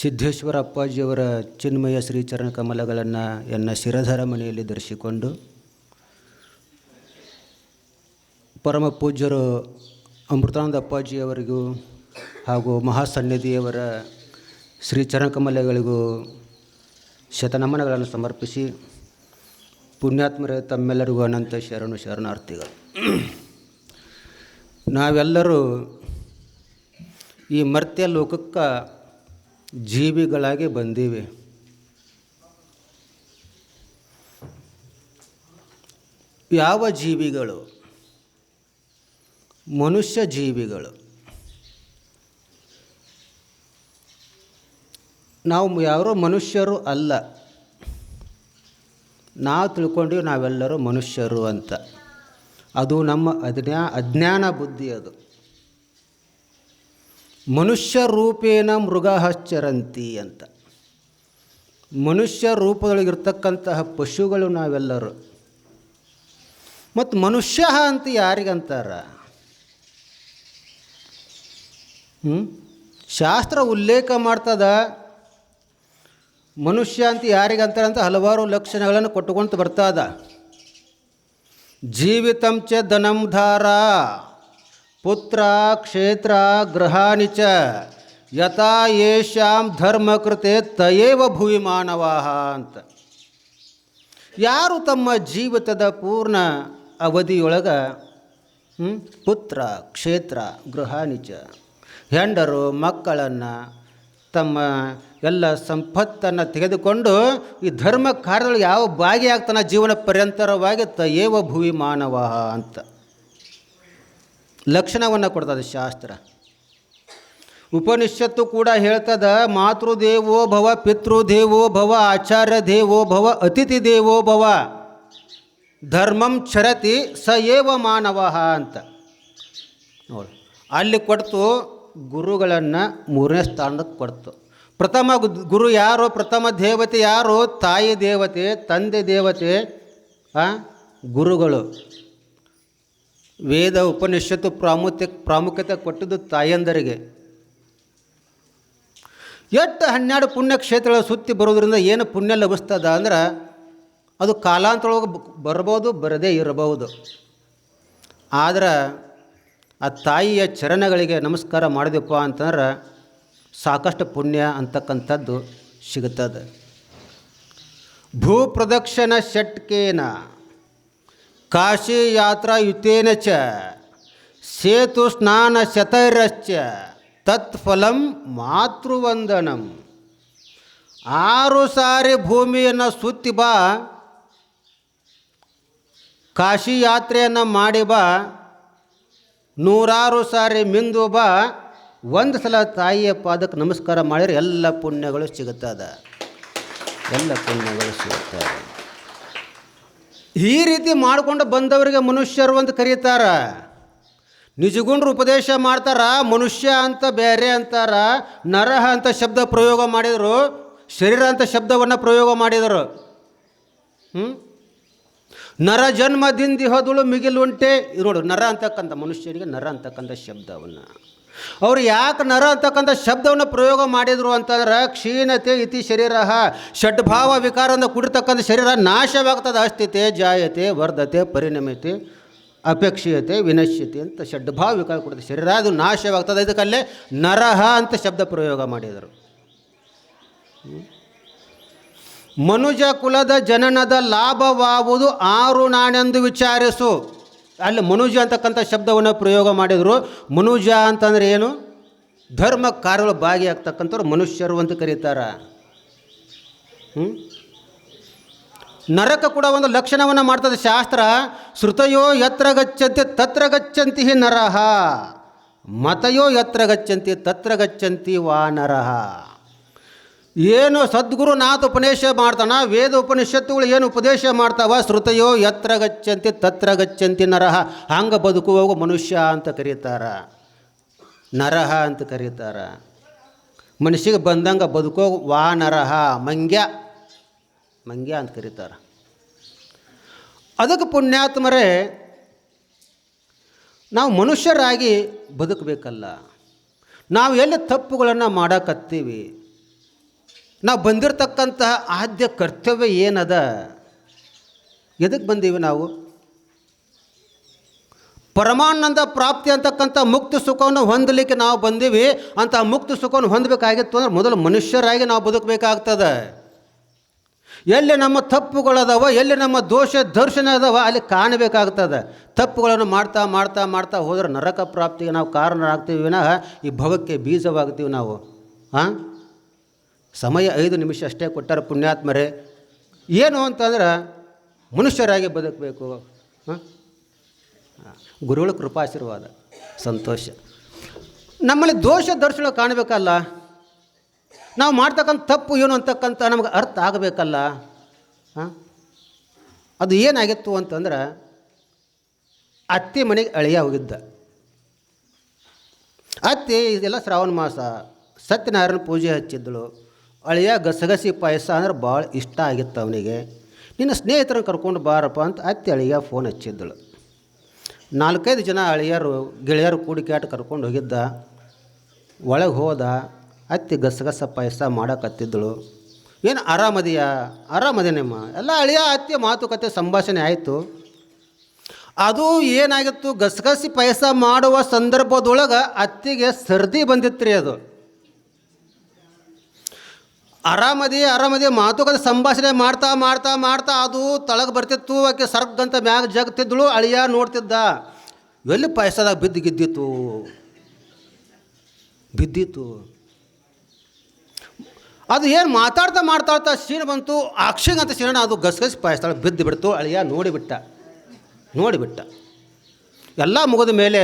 ಸಿದ್ದೇಶ್ವರ ಅಪ್ಪಾಜಿಯವರ ಚಿನ್ಮಯ ಶ್ರೀಚರಣ ಕಮಲಗಳನ್ನು ಎನ್ನ ಶಿರಧರ ಮನೆಯಲ್ಲಿ ಧರಿಸಿಕೊಂಡು ಪರಮ ಪೂಜ್ಯರು ಅಮೃತಾನಂದ ಅಪ್ಪಾಜಿಯವರಿಗೂ ಹಾಗೂ ಮಹಾಸನ್ನಿಧಿಯವರ ಶ್ರೀಚರಣ ಕಮಲಗಳಿಗೂ ಶತನಮನಗಳನ್ನು ಸಮರ್ಪಿಸಿ ಪುಣ್ಯಾತ್ಮರ ತಮ್ಮೆಲ್ಲರಿಗೂ ಅನಂತ ಶರಣು ಶರಣಾರ್ಥಿಗಳು. ನಾವೆಲ್ಲರೂ ಈ ಮರ್ತ್ಯ ಲೋಕಕ್ಕೆ ಜೀವಿಗಳಾಗಿ ಬಂದಿವೆ. ಯಾವ ಜೀವಿಗಳು? ಮನುಷ್ಯ ಜೀವಿಗಳು. ನಾವು ಯಾರೋ ಮನುಷ್ಯರು ಅಲ್ಲ. ನಾವು ತಿಳ್ಕೊಂಡಿವಿ ನಾವೆಲ್ಲರೂ ಮನುಷ್ಯರು ಅಂತ. ಅದು ನಮ್ಮ ಅಜ್ಞಾ, ಅಜ್ಞಾನ ಬುದ್ಧಿ ಅದು. ಮನುಷ್ಯ ರೂಪೇಣ ಮೃಗಶ್ಚರಂತಿ ಅಂತ. ಮನುಷ್ಯ ರೂಪದೊಳಗಿರ್ತಕ್ಕಂತಹ ಪಶುಗಳು ನಾವೆಲ್ಲರೂ. ಮತ್ತು ಮನುಷ್ಯ ಅಂತ ಯಾರಿಗಂತಾರ? ಶಾಸ್ತ್ರ ಉಲ್ಲೇಖ ಮಾಡ್ತದ, ಮನುಷ್ಯ ಅಂತ ಯಾರಿಗಂತಾರೆ ಅಂತ ಹಲವಾರು ಲಕ್ಷಣಗಳನ್ನು ಕೊಟ್ಟುಕೊಂತ ಬರ್ತದ. ಜೀವಿತಂಚ ಧನಂಧಾರ ಧನಂ ಧಾರ. ಪುತ್ರ ಕ್ಷೇತ್ರ ಗೃಹಾನಿ ಚ ಯಥಾ ಯೇಷಾಂ ಧರ್ಮಕೃತೆ ತಯೇವ ಭುವಿ ಮಾನವ ಅಂತ. ಯಾರು ತಮ್ಮ ಜೀವಿತದ ಪೂರ್ಣ ಅವಧಿಯೊಳಗೆ ಪುತ್ರ ಕ್ಷೇತ್ರ ಗೃಹಾನಿಚ ಹೆಂಡರು ಮಕ್ಕಳನ್ನು ತಮ್ಮ ಎಲ್ಲ ಸಂಪತ್ತನ್ನು ತೆಗೆದುಕೊಂಡು ಈ ಧರ್ಮ ಕಾರ್ಯದಲ್ಲಿ ಯಾವ ಭಾಗಿಯಾಗ್ತಾನ ಜೀವನ ಪರ್ಯಂತರವಾಗಿ ತಯೇವ ಭುವಿ ಮಾನವ ಅಂತ. ಲಕ್ಷಣವನ್ನು ಕೊಡ್ತದೆ ಶಾಸ್ತ್ರ. ಉಪನಿಷತ್ತು ಕೂಡ ಹೇಳ್ತದ, ಮಾತೃದೇವೋ ಭವ, ಪಿತೃದೇವೋ ಭವ ಆಚಾರ್ಯ ದೇವೋ ಭವ ಅತಿಥಿ ದೇವೋ ಭವ, ಧರ್ಮಂ ಚರತಿ ಸ ಏವ ಮಾನವ ಅಂತ. ನೋಡಿ, ಅಲ್ಲಿ ಕೊಡ್ತು ಗುರುಗಳನ್ನು ಮೂರನೇ ಸ್ಥಾನಕ್ಕೆ ಕೊಡ್ತು. ಪ್ರಥಮ ಗುರು ಯಾರು? ಪ್ರಥಮ ದೇವತೆ ಯಾರು? ತಾಯಿ ದೇವತೆ, ತಂದೆ ದೇವತೆ? ಗುರುಗಳು. ವೇದ ಉಪನಿಷತ್ತು ಪ್ರಾಮುಖ್ಯ ಪ್ರಾಮುಖ್ಯತೆ ಕೊಟ್ಟದ್ದು ತಾಯಂದರಿಗೆ. ಎಷ್ಟು ಹನ್ನೆರಡು ಪುಣ್ಯಕ್ಷೇತ್ರಗಳ ಸುತ್ತಿ ಬರೋದ್ರಿಂದ ಏನು ಪುಣ್ಯ ಲಭಿಸ್ತದ ಅಂದ್ರೆ ಅದು ಕಾಲಾಂತರೊಳಗೆ ಬರ್ಬೋದು, ಬರದೇ ಇರಬಹುದು. ಆದರೆ ಆ ತಾಯಿಯ ಚರಣಗಳಿಗೆ ನಮಸ್ಕಾರ ಮಾಡಿದೆಪ್ಪ ಅಂತಂದ್ರೆ ಸಾಕಷ್ಟು ಪುಣ್ಯ ಅಂತಕ್ಕಂಥದ್ದು ಸಿಗುತ್ತದೆ. ಭೂಪ್ರದಕ್ಷಿಣ ಷಟ್ಕೇನ ಕಾಶಿ ಯಾತ್ರಾ ಯುತೇನ ಚ, ಸೇತು ಸ್ನಾನ ಶತೈರಶ್ಚ, ತತ್ಫಲಂ ಮಾತೃವಂದನಂ. ಆರು ಸಾರಿ ಭೂಮಿಯನ್ನು ಸುತ್ತಿ ಬಾ, ಕಾಶಿ ಯಾತ್ರೆಯನ್ನು ಮಾಡಿ ಬಾ, ನೂರಾರು ಸಾರಿ ಮಿಂದು ಬಾ, ಒಂದು ಸಲ ತಾಯಿಯ ಪಾದಕ್ಕೆ ನಮಸ್ಕಾರ ಮಾಡಿದ್ರೆ ಎಲ್ಲ ಪುಣ್ಯಗಳು ಸಿಗುತ್ತದೆ. ಎಲ್ಲ ಪುಣ್ಯಗಳು ಸಿಗುತ್ತವೆ ಈ ರೀತಿ ಮಾಡಿಕೊಂಡು ಬಂದವರಿಗೆ ಮನುಷ್ಯರು ಅಂತ ಕರೀತಾರ. ನಿಜಗುಂಡ್ರು ಉಪದೇಶ ಮಾಡ್ತಾರ, ಮನುಷ್ಯ ಅಂತ ಬೇರೆ ಅಂತಾರ, ನರಹ ಅಂತ ಶಬ್ದ ಪ್ರಯೋಗ ಮಾಡಿದರು, ಶರೀರ ಅಂತ ಶಬ್ದವನ್ನು ಪ್ರಯೋಗ ಮಾಡಿದರು. ಹ್ಞೂ ನರ ಜನ್ಮದಿಂದ ಹೋದಳು ಮಿಗಿಲುಂಟೆ, ಇದು ನೋಡು ನರ ಅಂತಕ್ಕಂಥ ಮನುಷ್ಯನಿಗೆ ನರ ಅಂತಕ್ಕಂಥ ಶಬ್ದವನ್ನು. ಅವರು ಯಾಕೆ ನರ ಅಂತಕ್ಕಂಥ ಶಬ್ದವನ್ನು ಪ್ರಯೋಗ ಮಾಡಿದರು ಅಂತಂದ್ರೆ ಕ್ಷೀಣತೆ ಇತಿ ಶರೀರ ಷಡ್ಭಾವ ವಿಕಾರದಿಂದ ಕೂಡಿರ್ತಕ್ಕಂಥ ಶರೀರ ನಾಶವಾಗ್ತದೆ. ಅಸ್ಥಿತೆ, ಜಾಯತೆ, ವರ್ಧತೆ, ಪರಿಣಮಿತಿ, ಅಪೇಕ್ಷೀಯತೆ, ವಿನಶ್ಯತೆ ಅಂತ ಷಡ್ಭಾವ ವಿಕಾರ ಕೊಡುತ್ತೆ ಶರೀರ ಅದು ನಾಶವಾಗ್ತದೆ. ಇದಕ್ಕಲ್ಲೇ ನರಹ ಅಂತ ಶಬ್ದ ಪ್ರಯೋಗ ಮಾಡಿದರು. ಮನುಜ ಕುಲದ ಜನನದ ಲಾಭವಾಗುವುದು ಆರು ನಾನೆಂದು ವಿಚಾರಿಸು. ಅಲ್ಲಿ ಮನುಜ ಅಂತಕ್ಕಂಥ ಶಬ್ದವನ್ನು ಪ್ರಯೋಗ ಮಾಡಿದರು. ಮನುಜ ಅಂತಂದ್ರೆ ಏನು? ಧರ್ಮ ಕಾರ್ಯಗಳು ಭಾಗಿಯಾಗ್ತಕ್ಕಂಥವ್ರು ಮನುಷ್ಯರು ಅಂತ ಕರೀತಾರ? ನರಕ ಕೂಡ ಒಂದು ಲಕ್ಷಣವನ್ನು ಮಾಡ್ತದೆ ಶಾಸ್ತ್ರ. ಶ್ರುತಯೋ ಯತ್ರ ಗಚ್ಚಂತಿ ತತ್ರ ಗಚ್ಚಂತಿ ನರಹ. ಮತಯೋ ಯತ್ರ ಗಚ್ಚಂತಿ ತತ್ರ ಗಚ್ಚಂತಿ ವಾ ನರಹ. ಏನು ಸದ್ಗುರು ನಾಥ ಉಪದೇಶ ಮಾಡ್ತಾನ? ವೇದ ಉಪನಿಷತ್ತುಗಳು ಏನು ಉಪದೇಶ ಮಾಡ್ತಾವ? ಶ್ರುತಯೋ ಎತ್ರ ಗಚ್ಚಂತಿ ತತ್ರ ಗಚ್ಚಂತಿ ನರಹ ಹಂಗೆ ಬದುಕುವ ಮನುಷ್ಯ ಅಂತ ಕರೀತಾರ. ನರಹ ಅಂತ ಕರೀತಾರ. ಮನುಷ್ಯಗೆ ಬಂದಂಗೆ ಬದುಕೋ ವಾ ನರಹ ಮಂಗ್ಯ ಮಂಗ್ಯ ಅಂತ ಕರೀತಾರೆ. ಅದಕ್ಕೆ ಪುಣ್ಯಾತ್ಮರೇ, ನಾವು ಮನುಷ್ಯರಾಗಿ ಬದುಕಬೇಕಲ್ಲ. ನಾವು ಎಲ್ಲಿ ತಪ್ಪುಗಳನ್ನು ಮಾಡಕತ್ತೀವಿ? ನಾವು ಬಂದಿರತಕ್ಕಂತಹ ಆದ್ಯ ಕರ್ತವ್ಯ ಏನದ? ಎದಕ್ಕೆ ಬಂದೀವಿ ನಾವು? ಪರಮಾನಂದ ಪ್ರಾಪ್ತಿ ಅಂತಕ್ಕಂಥ ಮುಕ್ತ ಸುಖವನ್ನು ಹೊಂದಲಿಕ್ಕೆ ನಾವು ಬಂದೀವಿ. ಅಂತ ಮುಕ್ತ ಸುಖವನ್ನು ಹೊಂದಬೇಕಾಗಿತ್ತು ಅಂದ್ರೆ ಮೊದಲು ಮನುಷ್ಯರಾಗಿ ನಾವು ಬದುಕಬೇಕಾಗ್ತದೆ. ಎಲ್ಲಿ ನಮ್ಮ ತಪ್ಪುಗಳದಾವ ಎಲ್ಲಿ ನಮ್ಮ ದೋಷ ದರ್ಶನ ಅದಾವ, ಅಲ್ಲಿ ಕಾಣಬೇಕಾಗ್ತದೆ. ತಪ್ಪುಗಳನ್ನು ಮಾಡ್ತಾ ಮಾಡ್ತಾ ಮಾಡ್ತಾ ಹೋದರೆ ನರಕ ಪ್ರಾಪ್ತಿಗೆ ನಾವು ಕಾರಣರಾಗ್ತೀವಿ ವಿನಃ ಈ ಭವಕ್ಕೆ ಬೀಜವಾಗ್ತೀವಿ ನಾವು. ಹಾಂ ಸಮಯ ಐದು ನಿಮಿಷ ಅಷ್ಟೇ ಕೊಟ್ಟಾರ ಪುಣ್ಯಾತ್ಮರೇ. ಏನು ಅಂತಂದ್ರೆ ಮನುಷ್ಯರಾಗಿ ಬದುಕಬೇಕು. ಹಾಂ? ಗುರುಗಳ ಕೃಪಾಶೀರ್ವಾದ, ಸಂತೋಷ. ನಮ್ಮಲ್ಲಿ ದೋಷ ದರ್ಶನ ಕಾಣಬೇಕಲ್ಲ. ನಾವು ಮಾಡ್ತಕ್ಕಂಥ ತಪ್ಪು ಏನು ಅಂತಕ್ಕಂಥ ನಮಗೆ ಅರ್ಥ ಆಗಬೇಕಲ್ಲ. ಹಾಂ? ಅದು ಏನಾಗಿತ್ತು ಅಂತಂದ್ರೆ ಅತ್ತೆ ಮನೆಗೆ ಅಳಿಯ ಹೋಗಿದ್ದ. ಅತ್ತೆ ಇದೆಲ್ಲ ಶ್ರಾವಣ ಮಾಸ, ಸತ್ಯನಾರಾಯಣ ಪೂಜೆ ಹಚ್ಚಿದ್ದಳು ಅಳಿಯ ಗಸಗಸಿ ಪಾಯಸ ಅಂದ್ರೆ ಭಾಳ ಇಷ್ಟ ಆಗಿತ್ತು ಅವನಿಗೆ. ನಿನ್ನ ಸ್ನೇಹಿತರನ್ನು ಕರ್ಕೊಂಡು ಬಾರಪ್ಪ ಅಂತ ಅತ್ತೆ ಅಳಿಯ ಫೋನ್ ಹಚ್ಚಿದ್ದಳು. ನಾಲ್ಕೈದು ಜನ ಅಳಿಯರು, ಗೆಳೆಯರು ಕೂಡಿಕ್ಯಾಟ ಕರ್ಕೊಂಡು ಹೋಗಿದ್ದ. ಒಳಗೆ ಹೋದ ಅತ್ತಿ ಗಸಗಸ ಪಾಯಸ ಮಾಡಕತ್ತಿದ್ದಳು. ಏನು ಆರಾಮದಿಯಾ ಆರಾಮದೇನಮ್ಮ ಎಲ್ಲ ಅಳಿಯ ಅತ್ತಿ ಮಾತುಕತೆ, ಸಂಭಾಷಣೆ ಆಯಿತು. ಅದು ಏನಾಗಿತ್ತು? ಗಸಗಸಿ ಪಾಯಸ ಮಾಡುವ ಸಂದರ್ಭದೊಳಗೆ ಅತ್ತಿಗೆ ಸರ್ದಿ ಬಂದಿತ್ತು ರೀ ಅದು. ಆರಾಮದಿ ಆರಾಮದಿ ಮಾತುಕತೆ ಸಂಭಾಷಣೆ ಮಾಡ್ತಾ ಮಾಡ್ತಾ ಮಾಡ್ತಾ ಅದು ತಳಗೆ ಬರ್ತಿತ್ತು. ಆಕೆ ಸರ್ಗಂತ ಮ್ಯಾಗ ಜಗ್ತಿದ್ದಳು ಅಳಿಯ ನೋಡ್ತಿದ್ದ. ಎಲ್ಲಿ ಪಾಯಸದಾಗ ಬಿದ್ದು ಗಿದ್ದಿತ್ತು? ಬಿದ್ದಿತ್ತು. ಅದು ಏನು ಮಾತಾಡ್ತಾ ಮಾತಾಡ್ತಾ ಸೀಣ್ ಬಂತು. ಅಕ್ಷಿಂಗ್ ಅಂತ ಅದು ಗಸಗಸಿ ಪಾಯಸದಾಗ ಬಿದ್ದು ಬಿಡ್ತು. ಅಳಿಯ ನೋಡಿಬಿಟ್ಟ ನೋಡಿಬಿಟ್ಟ ಎಲ್ಲ ಮುಗಿದ ಮೇಲೆ,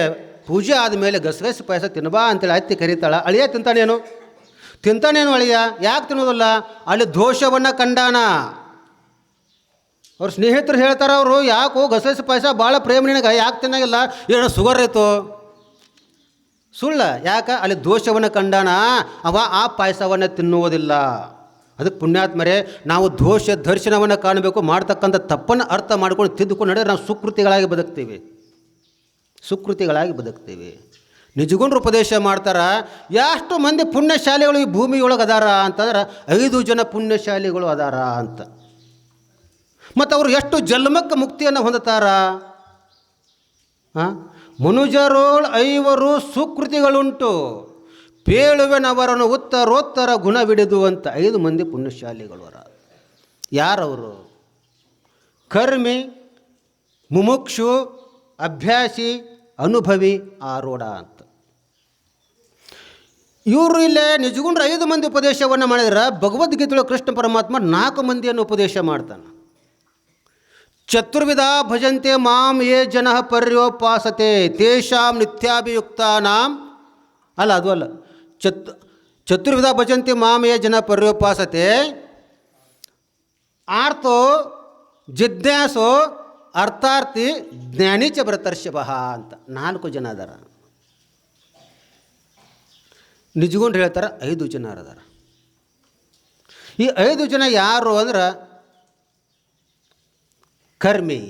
ಪೂಜೆ ಆದಮೇಲೆ ಗಸಗಸಿ ಪಾಯಸ ತಿನ್ನಬಾ ಅಂತೇಳಿ ಅತ್ತಿ ಕರೀತಾಳ. ಅಳಿಯ ತಿಂತಾನೇನು ತಿಂತಾನೇನು ಅಳಿಯ? ಯಾಕೆ ತಿನ್ನೋದಿಲ್ಲ? ಅಲ್ಲಿ ದೋಷವನ್ನು ಕಂಡಾನ. ಅವ್ರ ಸ್ನೇಹಿತರು ಹೇಳ್ತಾರೆ ಅವರು, ಯಾಕೋ ಗಸಗಸೆ ಪಾಯಸ ಭಾಳ ಪ್ರೇಮ ನಿನಗೆ, ಯಾಕೆ ತಿನ್ನಾಗಿಲ್ಲ? ಏನೋ ಶುಗರ್ ಇತ್ತು ಸುಳ್ಳ. ಯಾಕೆ? ಅಲ್ಲಿ ದೋಷವನ್ನು ಕಂಡಾನ. ಅವ ಆ ಪಾಯಸವನ್ನು ತಿನ್ನುವುದಿಲ್ಲ. ಅದಕ್ಕೆ ಪುಣ್ಯಾತ್ಮರೇ, ನಾವು ದೋಷ ದರ್ಶನವನ್ನು ಕಾಣಬೇಕು, ಮಾಡ್ತಕ್ಕಂಥ ತಪ್ಪನ್ನು ಅರ್ಥ ಮಾಡ್ಕೊಂಡು ತಿದ್ದುಕೊಂಡು ನಡೆದ್ರೆ ನಾವು ಸುಕೃತಿಗಳಾಗಿ ಬದುಕ್ತೀವಿ. ಸುಕೃತಿಗಳಾಗಿ ಬದುಕ್ತೀವಿ. ನಿಜಗುಂಡ್ರು ಉಪದೇಶ ಮಾಡ್ತಾರೆ ಎಷ್ಟು ಮಂದಿ ಪುಣ್ಯಶಾಲಿಗಳು ಈ ಭೂಮಿಯೊಳಗೆ ಅದಾರ ಅಂತಂದ್ರೆ ಐದು ಜನ ಪುಣ್ಯಶಾಲಿಗಳು ಅದಾರ ಅಂತ. ಮತ್ತು ಅವರು ಎಷ್ಟು ಜನ್ಮಕ್ಕೆ ಮುಕ್ತಿಯನ್ನು ಹೊಂದುತ್ತಾರ ಹಾಂ ಮನುಜರೋಳ್ ಐವರು ಸುಕೃತಿಗಳುಂಟು. ಪೇಳುವೆನವರನ್ನು ಉತ್ತರೋತ್ತರ ಗುಣವಿಡಿದು ಅಂತ ಐದು ಮಂದಿ ಪುಣ್ಯಶಾಲಿಗಳು ಅವರ ಯಾರವರು? ಕರ್ಮಿ, ಮುಮುಕ್ಷು, ಅಭ್ಯಾಸಿ, ಅನುಭವಿ, ಆರೋಢ ಅಂತ. ಇವರು ಇಲ್ಲೇ ನಿಜಗುಂಡ್ರೆ ಐದು ಮಂದಿ ಉಪದೇಶವನ್ನು ಮಾಡಿದ್ರೆ ಭಗವದ್ಗೀತೆಯ ಕೃಷ್ಣ ಪರಮಾತ್ಮ ನಾಲ್ಕು ಮಂದಿಯನ್ನು ಉಪದೇಶ ಮಾಡ್ತಾನೆ. ಚತುರ್ವಿಧ ಭಜಂತೆ ಮಾಂ ಯೇ ಜನ ಪರ್ಯೋಪಾಸತೆ ತೇಷಾಂ ನಿತ್ಯಾಭಿಯುಕ್ತಾನಾಂ. ಅಲ್ಲ, ಅದು ಅಲ್ಲ. ಚತ್, ಚತುರ್ವಿಧ ಭಜಂತೆ ಮಾಂ ಯೇ ಜನ ಪರ್ಯೋಪಾಸತೆ ಆರ್ತೋ ಜಿಜ್ಞಾಸೋ ಅರ್ಥಾರ್ಥಿ ಜ್ಞಾನಿಚ ಭರತರ್ಷಭ ಅಂತ ನಾಲ್ಕು ಜನ ಅದಾರ. ನಿಜಗೊಂಡು ಹೇಳ್ತಾರೆ, ಐದು ಜನ ಅದಾರ ಈ ಐದು ಜನ ಯಾರು ಅಂದ್ರೆ ಕರ್ಮಿ.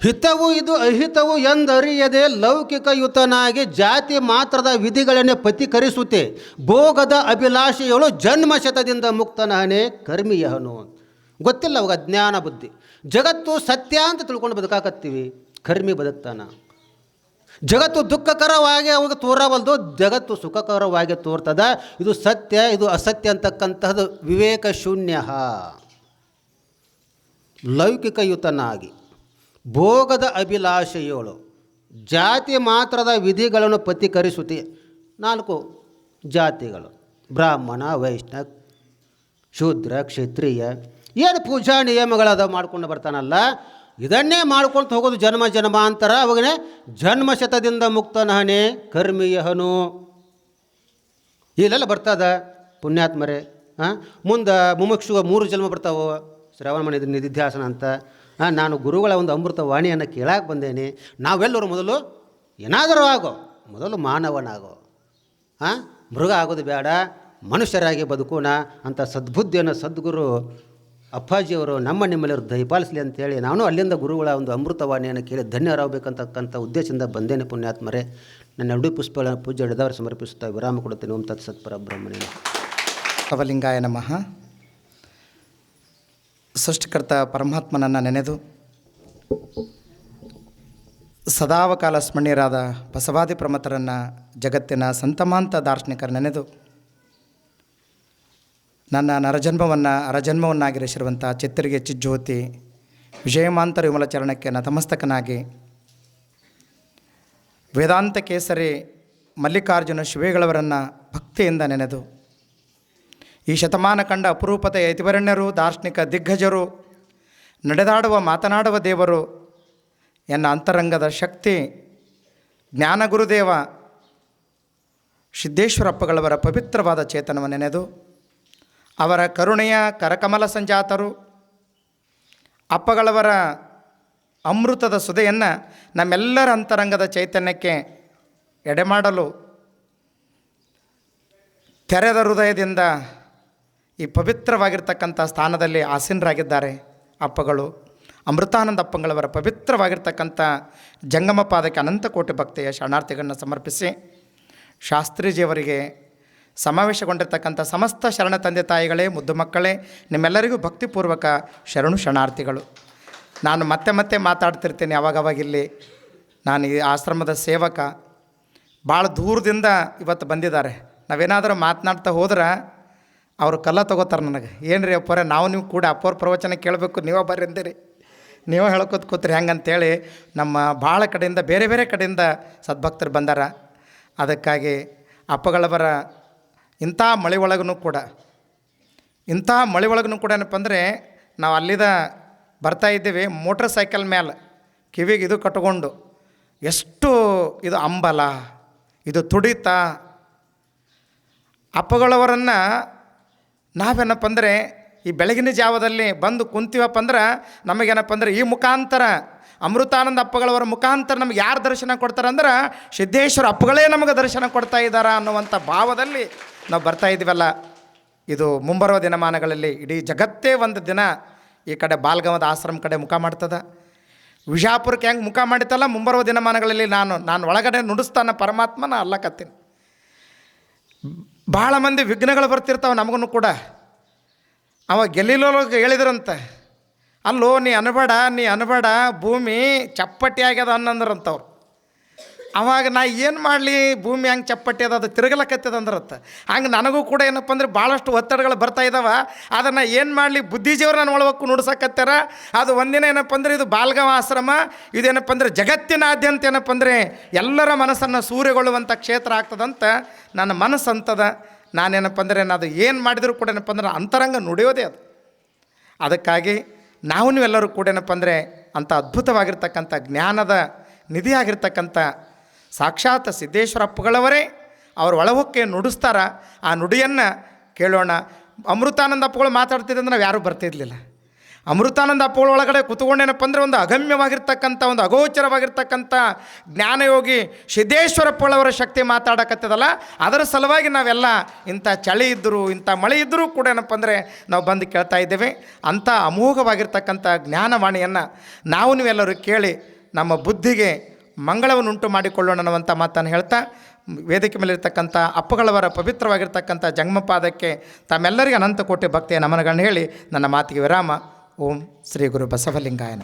ಹಿತವು ಇದು, ಅಹಿತವು ಎಂದರಿಯದೆ ಲೌಕಿಕ ಯುತನಾಗಿ ಜಾತಿ ಮಾತ್ರದ ವಿಧಿಗಳನ್ನೇ ಪತಿಕರಿಸುತ್ತೆ ಭೋಗದ ಅಭಿಲಾಷೆಗಳು ಜನ್ಮಶತದಿಂದ ಮುಕ್ತನಹನೆ ಕರ್ಮಿಯಹನು ಗೊತ್ತಿಲ್ಲ ಅವಾಗ, ಜ್ಞಾನ ಬುದ್ಧಿ. ಜಗತ್ತು ಸತ್ಯ ಅಂತ ತಿಳ್ಕೊಂಡು ಬದುಕಾಕತ್ತೀವಿ. ಕರ್ಮಿ ಬದುಕ್ತಾನ. ಜಗತ್ತು ದುಃಖಕರವಾಗಿ ಅವಾಗ ತೋರವಲ್ದು ಜಗತ್ತು ಸುಖಕರವಾಗಿ ತೋರ್ತದ. ಇದು ಸತ್ಯ, ಇದು ಅಸತ್ಯ ಅಂತಕ್ಕಂತಹದ್ದು ವಿವೇಕ ಶೂನ್ಯ. ಲೌಕಿಕಯುತನಾಗಿ ಭೋಗದ ಅಭಿಲಾಷೆಯೋಳು, ಜಾತಿ ಮಾತ್ರದ ವಿಧಿಗಳನ್ನು ಪ್ರತಿಕರಿಸುತ್ತಿ, ನಾಲ್ಕು ಜಾತಿಗಳು, ಬ್ರಾಹ್ಮಣ ವೈಷ್ಣ ಶೂದ್ರ, ಕ್ಷತ್ರಿಯ, ಏನು ಪೂಜಾ ನಿಯಮಗಳದ ಮಾಡ್ಕೊಂಡು ಬರ್ತಾನಲ್ಲ ಇದನ್ನೇ ಮಾಡ್ಕೊಳ್ತಾ ಹೋಗೋದು ಜನ್ಮ ಜನ್ಮಾಂತರ ಅವಾಗನೇ ಜನ್ಮಶತದಿಂದ ಮುಕ್ತನಹನೆ ಕರ್ಮಿಯಹನು ಇಲ್ಲೆಲ್ಲ ಬರ್ತದ ಪುಣ್ಯಾತ್ಮರೇ ಹಾಂ ಮುಂದೆ ಮುಮುಕ್ಷುವ ಮೂರು ಜನ್ಮ ಬರ್ತಾವೆ? ಶ್ರವಣ ಮನೆ ನಿಧಿಧ್ಯಾಸನ ಅಂತ. ನಾನು ಗುರುಗಳ ಒಂದು ಅಮೃತ ವಾಣಿಯನ್ನು ಕೇಳಕ್ಕೆ ಬಂದೇನೆ. ನಾವೆಲ್ಲರೂ ಮೊದಲು ಏನಾದರೂ ಆಗೋ, ಮೊದಲು ಮಾನವನಾಗೋ ಹಾಂ ಮೃಗ ಆಗೋದು ಬೇಡ, ಮನುಷ್ಯರಾಗಿ ಬದುಕೋಣ ಅಂತ ಸದ್ಬುದ್ಧಿಯನ್ನು ಸದ್ಗುರು ಅಪ್ಪಾಜಿಯವರು ನಮ್ಮ ನಿಮ್ಮಲ್ಲಿ ದಯಪಾಲಿಸಲಿ ಅಂತೇಳಿ ನಾನು ಅಲ್ಲಿಂದ ಗುರುಗಳ ಒಂದು ಅಮೃತವಾಣಿಯನ್ನು ಕೇಳಿ ಧನ್ಯರಾಗಬೇಕಂತಕ್ಕಂಥ ಉದ್ದೇಶದಿಂದ ಬಂದೇನೆ ಪುಣ್ಯಾತ್ಮರೇ. ನನ್ನ ಎರಡು ಪುಷ್ಪಗಳನ್ನು ಪೂಜೆ ಹಿಡಿದವರು ಸಮರ್ಪಿಸುತ್ತಾ ವಿರಾಮ ಕೊಡುತ್ತೇನೆ. ಓಂ ತತ್ಸತ್ ಪರಬ್ರಹ್ಮಣ್ಯ ಅವಲಿಂಗಾಯ ನಮಃ. ಸೃಷ್ಟಿಕರ್ತ ಪರಮಾತ್ಮನನ್ನು ನೆನೆದು ಸದಾವಕಾಲ ಸ್ಮರಣೀಯರಾದ ಬಸವಾದಿ ಪ್ರಮತರನ್ನು ಜಗತ್ತಿನ ಸಂತಮಾಂತ ದಾರ್ಶನಿಕರ ನೆನೆದು ನನ್ನ ನರಜನ್ಮವನ್ನು ಅರಜನ್ಮವನ್ನಾಗಿರಿಸಿರುವಂಥ ಚಿತ್ತರಿಗೆ ಚಿಜ್ಜ್ಯೋತಿ ವಿಜಯಮಾಂತರ ವಿಮಲ ಚರಣಕ್ಕೆ ನತಮಸ್ತಕನಾಗಿ ವೇದಾಂತ ಕೇಸರಿ ಮಲ್ಲಿಕಾರ್ಜುನ ಶಿವೇಗಳವರನ್ನು ಭಕ್ತಿಯಿಂದ ನೆನೆದು ಈ ಶತಮಾನ ಕಂಡ ಅಪರೂಪದ ಯತಿವರಣ್ಯರು ದಾರ್ಶನಿಕ ದಿಗ್ಗಜರು, ನಡೆದಾಡುವ, ಮಾತನಾಡುವ ದೇವರು ಎನ್ನ ಅಂತರಂಗದ ಶಕ್ತಿ ಜ್ಞಾನಗುರುದೇವ ಸಿದ್ದೇಶ್ವರಪ್ಪಗಳವರ ಪವಿತ್ರವಾದ ಚೇತನವನ್ನು ನೆನೆದು ಅವರ ಕರುಣೆಯ ಕರಕಮಲ ಸಂಜಾತರು, ಅಪ್ಪಗಳವರ ಅಮೃತದ ಸುದೆಯನ್ನು ನಮ್ಮೆಲ್ಲರ ಅಂತರಂಗದ ಚೈತನ್ಯಕ್ಕೆ ಎಡೆಮಾಡಲು ತೆರೆದ ಹೃದಯದಿಂದ ಈ ಪವಿತ್ರವಾಗಿರ್ತಕ್ಕಂಥ ಸ್ಥಾನದಲ್ಲಿ ಆಸೀನರಾಗಿದ್ದಾರೆ ಅಪ್ಪಗಳು. ಅಮೃತಾನಂದ ಅಪ್ಪಗಳವರ ಪವಿತ್ರವಾಗಿರ್ತಕ್ಕಂಥ ಜಂಗಮ ಪಾದಕ್ಕೆ ಅನಂತ ಕೋಟಿ ಭಕ್ತಿಯ ಶರಣಾರ್ಥಿಗಳನ್ನ ಸಮರ್ಪಿಸಿ ಶಾಸ್ತ್ರೀಜಿಯವರಿಗೆ ಸಮಾವೇಶಗೊಂಡಿರ್ತಕ್ಕಂಥ ಸಮಸ್ತ ಶರಣ ತಂದೆ ತಾಯಿಗಳೇ, ಮುದ್ದು ಮಕ್ಕಳೇ, ನಿಮ್ಮೆಲ್ಲರಿಗೂ ಭಕ್ತಿಪೂರ್ವಕ ಶರಣು ಶರಣಾರ್ಥಿಗಳು. ನಾನು ಮತ್ತೆ ಮತ್ತೆ ಮಾತಾಡ್ತಿರ್ತೀನಿ ಅವಾಗವಾಗ ಇಲ್ಲಿ. ನಾನು ಈ ಆಶ್ರಮದ ಸೇವಕ. ಭಾಳ ದೂರದಿಂದ ಇವತ್ತು ಬಂದಿದ್ದಾರೆ. ನಾವೇನಾದರೂ ಮಾತನಾಡ್ತಾ ಹೋದ್ರೆ ಅವರು ಕಲ್ಲ ತೊಗೋತಾರೆ ನನಗೆ. ಏನು ರೀ ಅಪ್ಪರೇ, ನಾವು ನೀವು ಕೂಡ ಅಪ್ಪವ್ರ ಪ್ರವಚನ ಕೇಳಬೇಕು, ನೀವೇ ಬರ್ರಿ ಅಂದಿರಿ. ನೀವೇ ಹೇಳ್ಕೊತ ಕೂತ್ರಿ ಹೆಂಗಂತೇಳಿ ನಮ್ಮ ಭಾಳ ಕಡೆಯಿಂದ, ಬೇರೆ ಬೇರೆ ಕಡೆಯಿಂದ ಸದ್ಭಕ್ತರು ಬಂದಾರ. ಅದಕ್ಕಾಗಿ ಅಪ್ಪಗಳವರ ಇಂಥ ಮಳೆ ಒಳಗೂ ಕೂಡ, ಇಂಥ ಮಳೆ ಒಳಗೂ ಕೂಡ ಏನಪ್ಪ ಅಂದರೆ ನಾವು ಅಲ್ಲಿದ ಬರ್ತಾ ಇದ್ದೀವಿ ಮೋಟ್ರ್ ಸೈಕಲ್ ಮೇಲೆ ಕಿವಿಗೆ ಇದು ಕಟ್ಕೊಂಡು, ಎಷ್ಟು ಇದು ಅಂಬಲ, ಇದು ತುಡಿತ. ಅಪ್ಪಗಳವರನ್ನು ನಾವೇನಪ್ಪ ಅಂದರೆ ಈ ಬೆಳಗಿನ ಜಾವದಲ್ಲಿ ಬಂದು ಕುಂತೀವಪ್ಪ ಅಂದ್ರೆ ನಮಗೇನಪ್ಪ ಅಂದರೆ ಈ ಮುಖಾಂತರ ಅಮೃತಾನಂದ ಅಪ್ಪಗಳವರ ಮುಖಾಂತರ ನಮ್ಗೆ ಯಾರು ದರ್ಶನ ಕೊಡ್ತಾರೆ ಅಂದ್ರೆ ಸಿದ್ದೇಶ್ವರ ಅಪ್ಪಗಳೇ ನಮಗೆ ದರ್ಶನ ಕೊಡ್ತಾ ಇದ್ದಾರಾ ಅನ್ನುವಂಥ ಭಾವದಲ್ಲಿ ನಾವು ಬರ್ತಾ ಇದ್ದೀವಲ್ಲ, ಇದು ಮುಂಬರುವ ದಿನಮಾನಗಳಲ್ಲಿ ಇಡೀ ಜಗತ್ತೇ ಒಂದು ದಿನ ಈ ಕಡೆ ಬಾಲ್ಗಮದ ಆಶ್ರಮ ಕಡೆ ಮುಖ ಮಾಡ್ತದೆ. ವಿಜಾಪುರಕ್ಕೆ ಹೆಂಗೆ ಮುಖ ಮಾಡಿತಲ್ಲ ಮುಂಬರುವ ದಿನಮಾನಗಳಲ್ಲಿ ನಾನು ನಾನು ಒಳಗಡೆ ನುಡಿಸ್ತಾನ ಪರಮಾತ್ಮನ ಅಲ್ಲಕತ್ತೀನಿ. ಭಾಳ ಮಂದಿ ವಿಘ್ನಗಳು ಬರ್ತಿರ್ತಾವೆ ನಮಗೂ ಕೂಡ. ಅವ ಗೆಲ್ಲಿಲೋ ಹೇಳಿದ್ರಂತೆ. ಅಲ್ಲೋ, ನೀ ಅನ್ಬೇಡ ನೀ ಅನ್ಬೇಡ, ಭೂಮಿ ಚಪ್ಪಟ್ಟಿ ಆಗ್ಯದ ಅನ್ನಂದ್ರಂತವ್ರು. ಅವಾಗ ನಾ ಏನು ಮಾಡಲಿ? ಭೂಮಿ ಹಂಗೆ ಚಪ್ಪಟ್ಟಿ ಅದ ತಿರುಗಲಕತ್ತದ ಅಂದ್ರತ್ತ. ಹಂಗೆ ನನಗೂ ಕೂಡ ಏನಪ್ಪ ಅಂದ್ರೆ ಭಾಳಷ್ಟು ಒತ್ತಡಗಳು ಬರ್ತಾ ಇದ್ದಾವೆ ಅದನ್ನು ಏನು ಮಾಡಲಿ? ಬುದ್ಧಿಜೀವರು ನಾನು ಒಳವಕ್ಕು ನುಡ್ಸಕತ್ತಾರ. ಅದು ಒಂದಿನ ಏನಪ್ಪ ಅಂದ್ರೆ ಇದು ಬಾಲ್ಗವ ಆಶ್ರಮ ಇದೇನಪ್ಪ ಅಂದ್ರೆ ಜಗತ್ತಿನಾದ್ಯಂತ ಏನಪ್ಪ ಅಂದರೆ ಎಲ್ಲರ ಮನಸ್ಸನ್ನು ಸೂರ್ಯಗೊಳ್ಳುವಂಥ ಕ್ಷೇತ್ರ ಆಗ್ತದಂತ ನನ್ನ ಮನಸ್ಸು ಅಂತದ ನಾನೇನಪ್ಪ ಅಂದರೆ ಅದು ಏನು ಮಾಡಿದರೂ ಕೂಡ ಏನಪ್ಪ ಅಂದ್ರೆ ಅಂತರಂಗ ನುಡಿಯೋದೇ ಅದು. ಅದಕ್ಕಾಗಿ ನಾವು ಎಲ್ಲರೂ ಕೂಡ ಏನಪ್ಪ ಅಂದರೆ ಅಂಥ ಅದ್ಭುತವಾಗಿರ್ತಕ್ಕಂಥ ಜ್ಞಾನದ ನಿಧಿಯಾಗಿರ್ತಕ್ಕಂಥ ಸಾಕ್ಷಾತ್ ಸಿದ್ದೇಶ್ವರಪ್ಪಗಳವರೇ ಅವ್ರ ಒಳಹೊಕ್ಕೆ ನುಡಿಸ್ತಾರ. ಆ ನುಡಿಯನ್ನು ಕೇಳೋಣ. ಅಮೃತಾನಂದ ಅಪ್ಪಗಳು ಮಾತಾಡ್ತಿದ್ದಂದ್ರೆ ನಾವು ಯಾರೂ ಬರ್ತಿರ್ಲಿಲ್ಲ. ಅಮೃತಾನಂದ ಅಪ್ಪಗಳ ಒಳಗಡೆ ಕುತ್ಕೊಂಡೇನಪ್ಪ ಅಂದರೆ ಒಂದು ಅಗಮ್ಯವಾಗಿರ್ತಕ್ಕಂಥ, ಒಂದು ಅಗೋಚರವಾಗಿರ್ತಕ್ಕಂಥ ಜ್ಞಾನಯೋಗಿ ಸಿದ್ದೇಶ್ವರಪ್ಪಗಳವರ ಶಕ್ತಿ ಮಾತಾಡಕತ್ತದಲ್ಲ ಅದರ ಸಲುವಾಗಿ ನಾವೆಲ್ಲ ಇಂಥ ಚಳಿ ಇದ್ದರೂ, ಇಂಥ ಮಳೆ ಇದ್ದರೂ ಕೂಡ ಏನಪ್ಪ ಅಂದರೆ ನಾವು ಬಂದು ಕೇಳ್ತಾ ಇದ್ದೇವೆ. ಅಂಥ ಅಮೋಘವಾಗಿರ್ತಕ್ಕಂಥ ಜ್ಞಾನವಾಣಿಯನ್ನು ನಾವು ನೀವೆಲ್ಲರೂ ಕೇಳಿ ನಮ್ಮ ಬುದ್ಧಿಗೆ ಮಂಗಳವನ್ನುಂಟು ಮಾಡಿಕೊಳ್ಳೋಣ ಅನ್ನುವಂಥ ಮಾತನ್ನು ಹೇಳ್ತಾ, ವೇದಿಕೆ ಮೇಲಿರ್ತಕ್ಕಂಥ ಅಪ್ಪಗಳವರ ಪವಿತ್ರವಾಗಿರ್ತಕ್ಕಂಥ ಜಂಗಮಪಾದಕ್ಕೆ ತಮ್ಮೆಲ್ಲರಿಗೂ ಅನಂತ ಕೋಟಿ ಭಕ್ತಿಯ ನಮನಗಳನ್ನು ಹೇಳಿ ನನ್ನ ಮಾತಿಗೆ ವಿರಾಮ. ಓಂ ಶ್ರೀ ಗುರು ಬಸವಲಿಂಗಾಯನ.